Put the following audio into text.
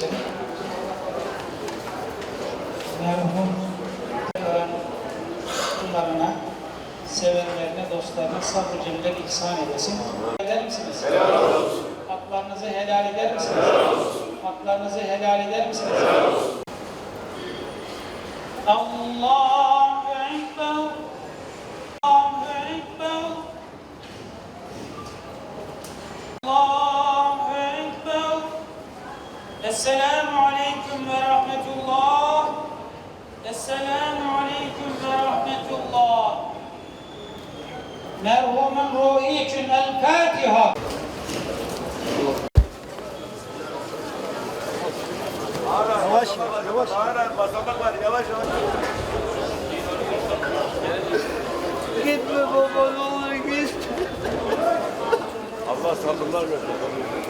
kardeşlerim. Merhum olan kullarına, sevenlerine, dostlarına sabrı cemler ihsan edesin. Eder misiniz? Helal olsun. Haklarınızı helal eder misiniz? Helal olsun. Haklarınızı helal eder misiniz? Helal olsun. Allah Esselamu Aleyküm ve Rahmetullah. Esselamu Aleyküm ve Rahmetullah. Merhumun ruhu için El Fatiha. Yavaş yavaş. Basamak var yavaş yavaş. Gitme baba ne olur git. Allah sabırlar versin.